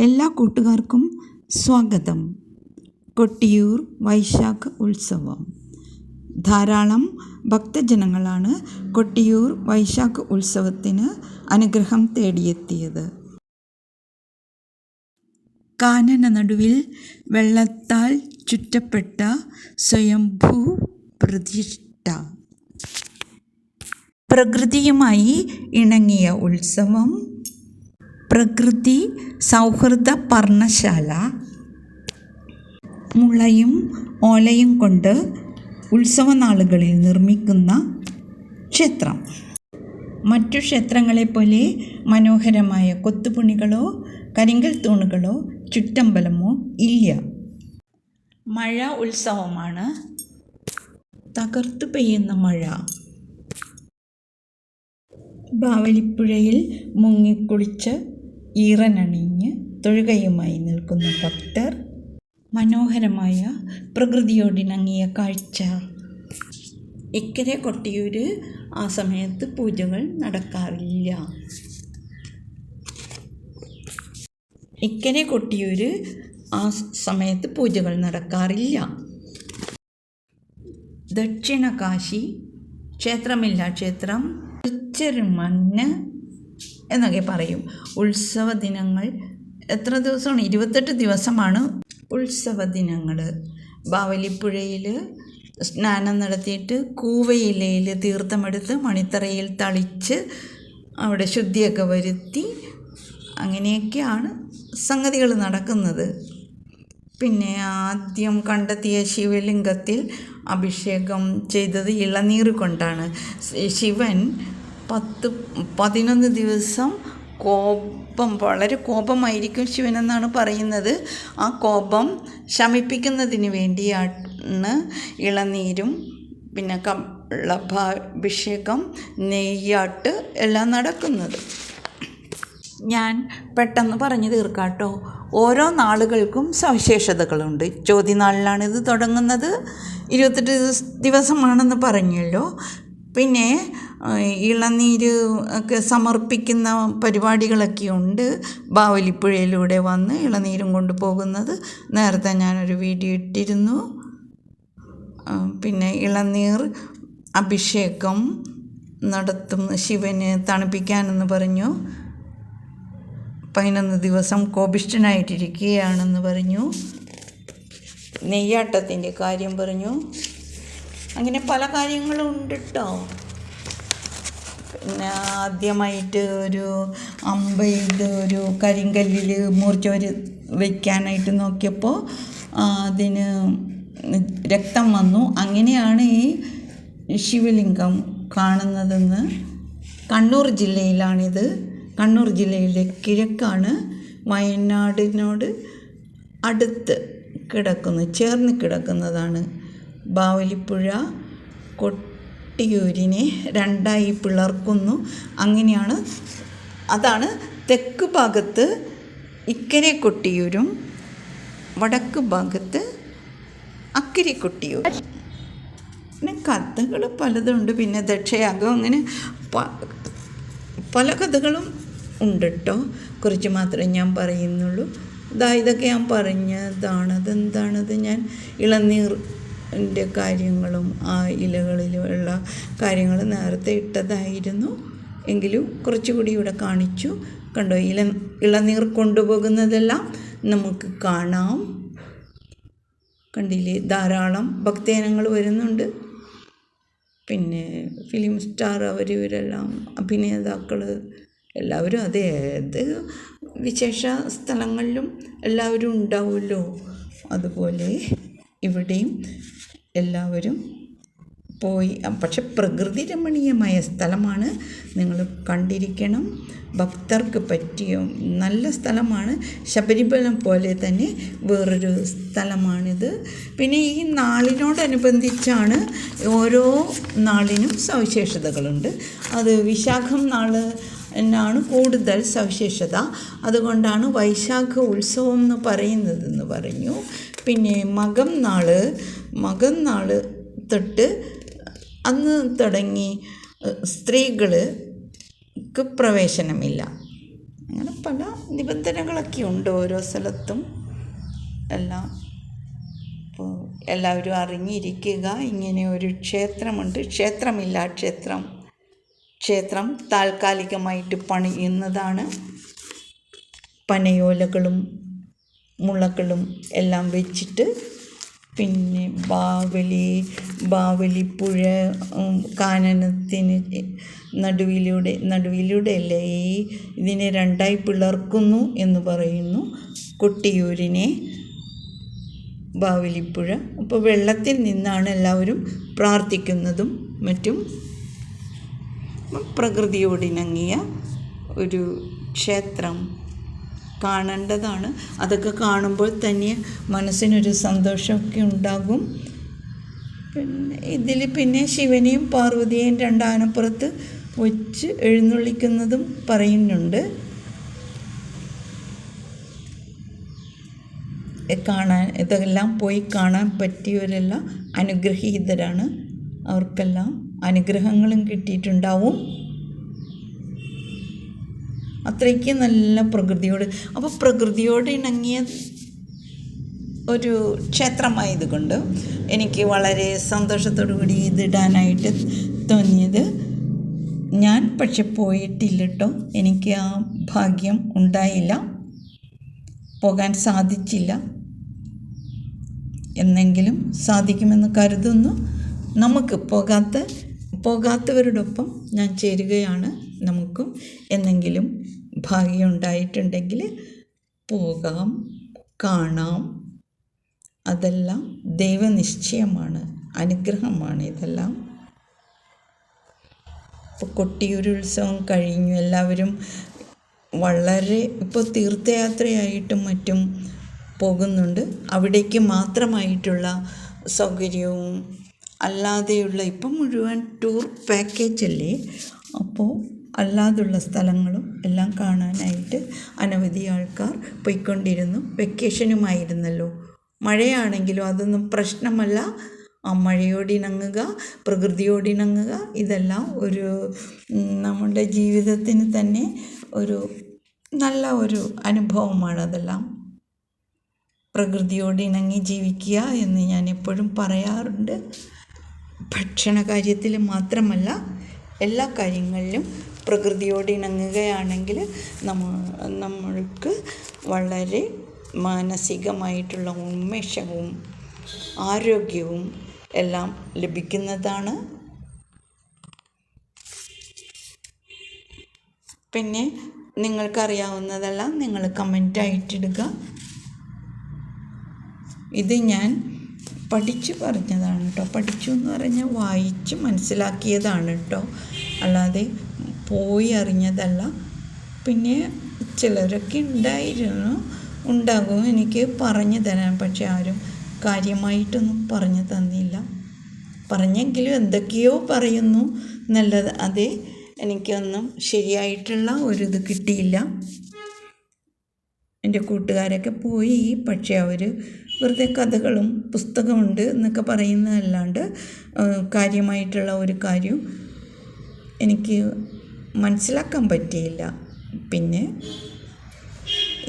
എല്ലാ കൂട്ടുകാർക്കും സ്വാഗതം. കൊട്ടിയൂർ വൈശാഖ് ഉത്സവം. ധാരാളം ഭക്തജനങ്ങളാണ് കൊട്ടിയൂർ വൈശാഖ് ഉത്സവത്തിന് അനുഗ്രഹം തേടിയെത്തിയത്. കാനന നടുവിൽ വെള്ളത്താൽ ചുറ്റപ്പെട്ട സ്വയംഭൂ പ്രതിഷ്ഠ. പ്രകൃതിയുമായി ഇണങ്ങിയ ഉത്സവം. പ്രകൃതി സൗഹൃദ പർണശാല. മുളയും ഓലയും കൊണ്ട് ഉത്സവനാളുകളിൽ നിർമ്മിക്കുന്ന ക്ഷേത്രം. മറ്റു ക്ഷേത്രങ്ങളെപ്പോലെ മനോഹരമായ കൊത്തുപുണികളോ കരിങ്കൽ തൂണുകളോ ചുറ്റമ്പലമോ ഇല്ല. മഴ ഉത്സവമാണ്. തകർത്തു പെയ്യുന്ന മഴ. ബാവലിപ്പുഴയിൽ മുങ്ങിക്കുളിച്ച് ഈറനണിഞ്ഞ് തൊഴുകയുമായി നിൽക്കുന്ന ഭക്തർ മനോഹരമായ പ്രകൃതിയോടിണങ്ങിയ കാഴ്ച. ഇക്കരെ കൊട്ടിയൂര് ആ സമയത്ത് പൂജകൾ നടക്കാറില്ല. ഇക്കരെ കൊട്ടിയൂര് ആ സമയത്ത് പൂജകൾ നടക്കാറില്ല. ദക്ഷിണ കാശി ക്ഷേത്രമില്ല ക്ഷേത്രം മണ്ണ് എന്നൊക്കെ പറയും. ഉത്സവ ദിനങ്ങൾ എത്ര ദിവസമാണ്? ഇരുപത്തെട്ട് ദിവസമാണ് ഉത്സവ ദിനങ്ങൾ ബാവലിപ്പുഴയിൽ സ്നാനം നടത്തിയിട്ട് കൂവയിലയിൽ തീർത്ഥമെടുത്ത് മണിത്തറയിൽ തളിച്ച് അവിടെ ശുദ്ധിയൊക്കെ വരുത്തി അങ്ങനെയൊക്കെയാണ് സംഗതികൾ നടക്കുന്നത്. പിന്നെ ആദ്യം കണ്ടെത്തിയ ശിവലിംഗത്തിൽ അഭിഷേകം ചെയ്തത് ഇളനീർ കൊണ്ടാണ്. ശിവൻ പത്ത് പതിനൊന്ന് ദിവസം കോപം വളരെ കോപമായിരിക്കും ശിവനെന്നാണ് പറയുന്നത്. ആ കോപം ശമിപ്പിക്കുന്നതിന് വേണ്ടിയാണ് ഇളനീരും പിന്നെ കള്ളഭാഭിഷേകം നെയ്യാട്ട് എല്ലാം നടക്കുന്നത്. ഞാൻ പെട്ടെന്ന് പറഞ്ഞു തീർക്കാട്ടോ. ഓരോ നാളുകൾക്കും സവിശേഷതകളുണ്ട്. ചോദ്യനാളിലാണ് ഇത് തുടങ്ങുന്നത്. ഇരുപത്തെട്ട് ദിവസമാണെന്ന് പറഞ്ഞല്ലോ. പിന്നെ ഇളനീര് ഒക്കെ സമർപ്പിക്കുന്ന പരിപാടികളൊക്കെ ഉണ്ട്. ബാവലിപ്പുഴയിലൂടെ വന്ന് ഇളനീരും കൊണ്ട് പോകുന്നത് നേരത്തെ ഞാനൊരു വീഡിയോ ഇട്ടിരുന്നു. പിന്നെ ഇളനീർ അഭിഷേകം നടത്തും ശിവന് തണുപ്പിക്കാനെന്ന് പറഞ്ഞു. പതിനൊന്ന് ദിവസം കോപിഷ്ഠനായിട്ടിരിക്കുകയാണെന്ന് പറഞ്ഞു. നെയ്യാട്ടത്തിന്റെ കാര്യം പറഞ്ഞു. അങ്ങനെ പല കാര്യങ്ങളും ഉണ്ട് കേട്ടോ പിന്നെ ആദ്യമായിട്ട് ഒരു അമ്പെയ്ത് ഒരു കരിങ്കല്ലിൽ മൂർച്ചോര് വയ്ക്കാനായിട്ട് നോക്കിയപ്പോൾ അതിന് രക്തം വന്നു. അങ്ങനെയാണ് ഈ ശിവലിംഗം കാണുന്നതെന്ന് കണ്ണൂർ ജില്ലയിലാണിത്. കണ്ണൂർ ജില്ലയിലെ കിഴക്കാണ് വയനാടിനോട് അടുത്ത് കിടക്കുന്നു ചേർന്ന് കിടക്കുന്നതാണ്. ബാവലിപ്പുഴ കൊട്ടിയൂരിനെ രണ്ടായി പിളർക്കുന്നു. അങ്ങനെയാണ് അതാണ് തെക്ക് ഭാഗത്ത് ഇക്കരെ കൊട്ടിയൂരും വടക്ക് ഭാഗത്ത് അക്കരെ കൊട്ടിയൂരും. പിന്നെ കഥകൾ പലതുണ്ട്. പിന്നെ ദക്ഷയാഗം അങ്ങനെ പല കഥകളും ഉണ്ട് കേട്ടോ കുറച്ച് മാത്രമേ ഞാൻ പറയുന്നുള്ളൂ. ഇതാ ഇതൊക്കെ ഞാൻ പറഞ്ഞതാണ് അതെന്താണത് ഞാൻ ഇളനീറിന്റെ കാര്യങ്ങളും ആ ഇലകളിലുള്ള കാര്യങ്ങൾ നേരത്തെ ഇട്ടതായിരുന്നു. എങ്കിലും കുറച്ചുകൂടി ഇവിടെ കാണിച്ചു. കണ്ടോ ഇല ഇളനീർ കൊണ്ടുപോകുന്നതെല്ലാം നമുക്ക് കാണാം. കണ്ടില്ലേ ധാരാളം ഭക്തജനങ്ങൾ വരുന്നുണ്ട്. പിന്നെ ഫിലിം സ്റ്റാർ അവർ ഇവരെല്ലാം അഭിനേതാക്കൾ എല്ലാവരും അത് ഏത് വിശേഷ സ്ഥലങ്ങളിലും എല്ലാവരും ഉണ്ടാവുമല്ലോ. അതുപോലെ ഇവിടെയും എല്ലാവരും പോയി. പക്ഷെ പ്രകൃതി രമണീയമായ സ്ഥലമാണ് നിങ്ങൾ കണ്ടിരിക്കണം. ഭക്തർക്ക് പറ്റിയ നല്ല സ്ഥലമാണ്. ശബരിമല പോലെ തന്നെ വേറൊരു സ്ഥലമാണിത്. പിന്നെ ഈ നാളിനോടനുബന്ധിച്ചാണ് ഓരോ നാളിനും സവിശേഷതകളുണ്ട്. അത് വിശാഖം നാൾ എന്നാണ് കൂടുതൽ സവിശേഷത. അതുകൊണ്ടാണ് വൈശാഖ ഉത്സവം എന്ന് പറയുന്നതെന്ന് പറഞ്ഞു. പിന്നെ മകം നാൾ മകം നാൾ തൊട്ട് അന്ന് തുടങ്ങി സ്ത്രീകൾക്ക് പ്രവേശനമില്ല. അങ്ങനെ പല നിബന്ധനകളൊക്കെ ഉണ്ട് ഓരോ സ്ഥലത്തും. എല്ലാം അപ്പോൾ എല്ലാവരും അറിഞ്ഞിരിക്കുക ഇങ്ങനെ ഒരു ക്ഷേത്രമുണ്ട്. ക്ഷേത്രമില്ല ക്ഷേത്രം ക്ഷേത്രം താൽക്കാലികമായിട്ട് പണിയുന്നതാണ്. പനയോലകളും മുളകളും എല്ലാം വെച്ചിട്ട് പിന്നെ ബാവലി ബാവലിപ്പുഴ കാനനത്തിന് നടുവിലൂടെ നടുവിലൂടെ അല്ലേ ഈ ഇതിനെ രണ്ടായി പിളർക്കുന്നു എന്ന് പറയുന്നു. കൊട്ടിയൂരിനെ ബാവലിപ്പുഴ. അപ്പോൾ വെള്ളത്തിൽ നിന്നാണ് എല്ലാവരും പ്രാർത്ഥിക്കുന്നതും മറ്റും. പ്രകൃതിയോടിണങ്ങിയ ഒരു ക്ഷേത്രം. കാണേണ്ടതാണ്. അതൊക്കെ കാണുമ്പോൾ തന്നെ മനസ്സിനൊരു സന്തോഷമൊക്കെ ഉണ്ടാകും. പിന്നെ ഇതിൽ പിന്നെ ശിവനെയും പാർവതിയെയും രണ്ടാനപ്പുറത്ത് വെച്ച് എഴുന്നള്ളിക്കുന്നതും പറയുന്നുണ്ട്. കാണാൻ ഇതെല്ലാം പോയി കാണാൻ പറ്റിയവരെല്ലാം അനുഗ്രഹീതരാണ്. അവർക്കെല്ലാം അനുഗ്രഹങ്ങളും കിട്ടിയിട്ടുണ്ടാവും. അത്രയ്ക്ക് നല്ല പ്രകൃതിയോട് അപ്പോൾ പ്രകൃതിയോട് ഇണങ്ങിയ ഒരു ക്ഷേത്രമായതുകൊണ്ട് എനിക്ക് വളരെ സന്തോഷത്തോടു കൂടി ഇതിടാനായിട്ട് തോന്നിയത്. ഞാൻ പക്ഷെ പോയിട്ടില്ല കേട്ടോ എനിക്ക് ആ ഭാഗ്യം ഉണ്ടായില്ല. പോകാൻ സാധിച്ചില്ല. എന്നെങ്കിലും സാധിക്കുമെന്ന് കരുതുന്നു. നമുക്ക് പോകാത്ത പോകാത്തവരോടൊപ്പം ഞാൻ ചേരുകയാണ്. നമുക്കും എന്നെങ്കിലും ഭാഗ്യം ഉണ്ടായിട്ടുണ്ടെങ്കിൽ പോകാം കാണാം. അതെല്ലാം ദൈവനിശ്ചയമാണ് അനുഗ്രഹമാണ് ഇതെല്ലാം. ഇപ്പോൾ കൊട്ടിയൂർ ഉത്സവം കഴിഞ്ഞു എല്ലാവരും വളരെ ഇപ്പോൾ തീർത്ഥയാത്രയായിട്ടും മറ്റും പോകുന്നുണ്ട്. അവിടേക്ക് മാത്രമായിട്ടുള്ള സൗകര്യവും അല്ലാതെയുള്ള ഇപ്പം മുഴുവൻ ടൂർ പാക്കേജ് അല്ലേ അപ്പോൾ അല്ലാതുള്ള സ്ഥലങ്ങളും എല്ലാം കാണാനായിട്ട് അനവധി ആൾക്കാർ പോയിക്കൊണ്ടിരുന്നു. വെക്കേഷനുമായിരുന്നല്ലോ. മഴയാണെങ്കിലും അതൊന്നും പ്രശ്നമല്ല. മഴയോടിണങ്ങുക പ്രകൃതിയോടിണങ്ങുക ഇതെല്ലാം ഒരു നമ്മുടെ ജീവിതത്തിന് തന്നെ ഒരു നല്ല ഒരു അനുഭവമാണ് അതെല്ലാം. പ്രകൃതിയോട് ഇണങ്ങി ജീവിക്കുക എന്ന് ഞാൻ എപ്പോഴും പറയാറുണ്ട്. ഭക്ഷണ കാര്യത്തിൽ മാത്രമല്ല എല്ലാ കാര്യങ്ങളിലും പ്രകൃതിയോട് ഇണങ്ങുകയാണെങ്കിൽ നമ്മ നമ്മൾക്ക് വളരെ മാനസികമായിട്ടുള്ള ഉന്മേഷവും ആരോഗ്യവും എല്ലാം ലഭിക്കുന്നതാണ്. പിന്നെ നിങ്ങൾക്കറിയാവുന്നതെല്ലാം നിങ്ങൾ കമന്റായിട്ടിടുക ഇത് ഞാൻ പഠിച്ചു പറഞ്ഞതാണ് കേട്ടോ. പഠിച്ചു എന്ന് പറഞ്ഞാൽ വായിച്ച് മനസ്സിലാക്കിയതാണ് കേട്ടോ. അല്ലാതെ പോയി അറിഞ്ഞതല്ല. പിന്നെ ചിലരൊക്കെ ഉണ്ടായിരുന്നു. ഉണ്ടാകും. എനിക്ക് പറഞ്ഞു തരാൻ പക്ഷെ ആരും കാര്യമായിട്ടൊന്നും പറഞ്ഞു തന്നില്ല. പറഞ്ഞെങ്കിലും എന്തൊക്കെയോ പറയുന്നു. നല്ലത് അതെ. എനിക്കൊന്നും ശരിയായിട്ടുള്ള ഒരു ഒരിത് കിട്ടിയില്ല. എന്റെ കൂട്ടുകാരൊക്കെ പോയി. പക്ഷേ അവർ വെറുതെ കഥകളും പുസ്തകമുണ്ട് എന്നൊക്കെ പറയുന്നതല്ലാണ്ട് കാര്യമായിട്ടുള്ള ഒരു കാര്യം എനിക്ക് മനസ്സിലാക്കാൻ പറ്റിയില്ല. പിന്നെ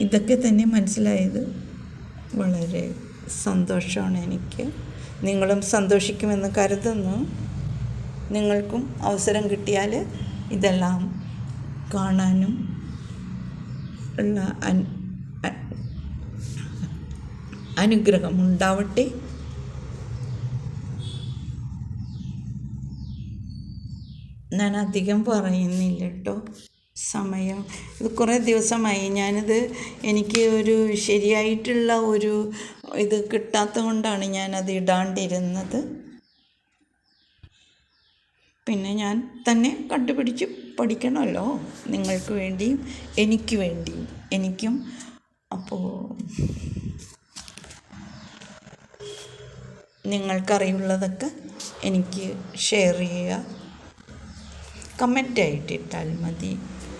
ഇതൊക്കെ തന്നെ മനസ്സിലായത് വളരെ സന്തോഷമാണ് എനിക്ക്. നിങ്ങളും സന്തോഷിക്കുമെന്ന് കരുതുന്നു. നിങ്ങൾക്കും അവസരം കിട്ടിയാൽ ഇതെല്ലാം കാണാനും ഉള്ള അനുഗ്രഹം ഉണ്ടാവട്ടെ. ഞാൻ അധികം പറയുന്നില്ല കേട്ടോ സമയം. ഇത് കുറേ ദിവസമായി. ഞാനിത് എനിക്ക് ഒരു ശരിയായിട്ടുള്ള ഒരു ഇത് കിട്ടാത്തത് കൊണ്ടാണ് ഞാനത് ഇടാണ്ടിരുന്നത്. പിന്നെ ഞാൻ തന്നെ കണ്ടുപിടിച്ച് പഠിക്കണമല്ലോ. നിങ്ങൾക്ക് വേണ്ടിയും എനിക്ക് വേണ്ടിയും. എനിക്കും അപ്പോൾ നിങ്ങൾക്കറിയുള്ളതൊക്കെ എനിക്ക് ഷെയർ ചെയ്യുക. കമന്റായിട്ട് ഇട്ടാൽ മതി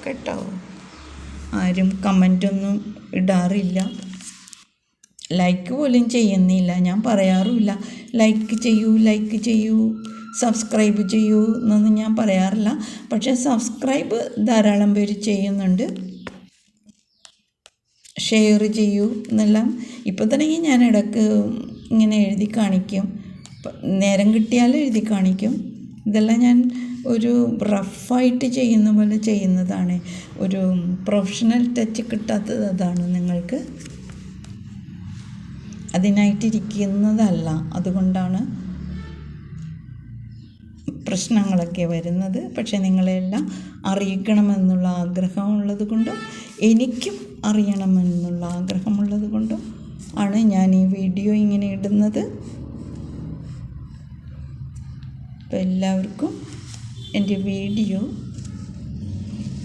കേട്ടോ. ആരും കമന്റൊന്നും ഇടാറില്ല. ലൈക്ക് പോലും ചെയ്യുന്നില്ല. ഞാൻ പറയാറുമില്ല. ലൈക്ക് ചെയ്യൂ ലൈക്ക് ചെയ്യൂ സബ്സ്ക്രൈബ് ചെയ്യൂ എന്നൊന്നും ഞാൻ പറയാറില്ല. പക്ഷേ സബ്സ്ക്രൈബ് ധാരാളം പേര് ചെയ്യുന്നുണ്ട്. ഷെയർ ചെയ്യൂ എന്നെല്ലാം. ഇപ്പോൾ തന്നെ ഞാൻ ഇടയ്ക്ക് ഇങ്ങനെ എഴുതി കാണിക്കും. നേരം കിട്ടിയാൽ എഴുതി കാണിക്കും. ഇതെല്ലാം ഞാൻ ഒരു റഫായിട്ട് ചെയ്യുന്ന പോലെ ചെയ്യുന്നതാണ്. ഒരു പ്രൊഫഷണൽ ടച്ച് കിട്ടാത്തത് അതാണ് നിങ്ങൾക്ക് അതിനായിട്ടിരിക്കുന്നതല്ല. അതുകൊണ്ടാണ് പ്രശ്നങ്ങളൊക്കെ വരുന്നത്. പക്ഷേ നിങ്ങളെല്ലാം അറിയിക്കണമെന്നുള്ള ആഗ്രഹമുള്ളത് കൊണ്ടും എനിക്കും അറിയണമെന്നുള്ള ആഗ്രഹമുള്ളത് കൊണ്ടും ആണ് ഞാൻ ഈ വീഡിയോ ഇങ്ങനെ ഇടുന്നത്. അപ്പോൾ എല്ലാവർക്കും എന്റെ വീഡിയോ.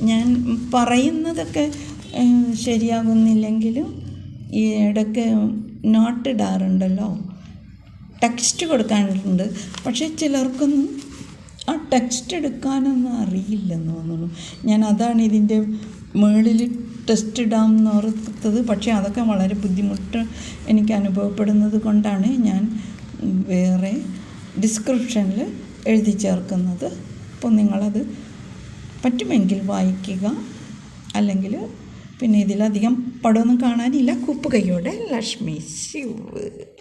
ഞാൻ പറയുന്നതൊക്കെ ശരിയാകുന്നില്ലെങ്കിലും ഈ ഇടയ്ക്ക് നോട്ട് ഇടാറുണ്ടല്ലോ. ടെക്സ്റ്റ് കൊടുക്കാനുണ്ട്. പക്ഷേ ചിലർക്കൊന്നും ആ ടെക്സ്റ്റ് എടുക്കാനൊന്നും അറിയില്ലെന്ന് തോന്നുന്നു. ഞാൻ അതാണ് ഇതിന്റെ മുകളിൽ ടെസ്റ്റ് ഇടാമെന്ന് ഓർത്തത്. പക്ഷേ അതൊക്കെ വളരെ ബുദ്ധിമുട്ട് എനിക്ക് അനുഭവപ്പെടുന്നത് കൊണ്ടാണ് ഞാൻ വേറെ ഡിസ്ക്രിപ്ഷനിൽ എഴുതി ചേർക്കുന്നത്. അപ്പോൾ നിങ്ങളത് പറ്റുമെങ്കിൽ വായിക്കുക. അല്ലെങ്കിൽ പിന്നെ ഇതിലധികം പടമൊന്നും കാണാനില്ല. കുപ്പ് കൈയോടെ ലക്ഷ്മി ശിവ്.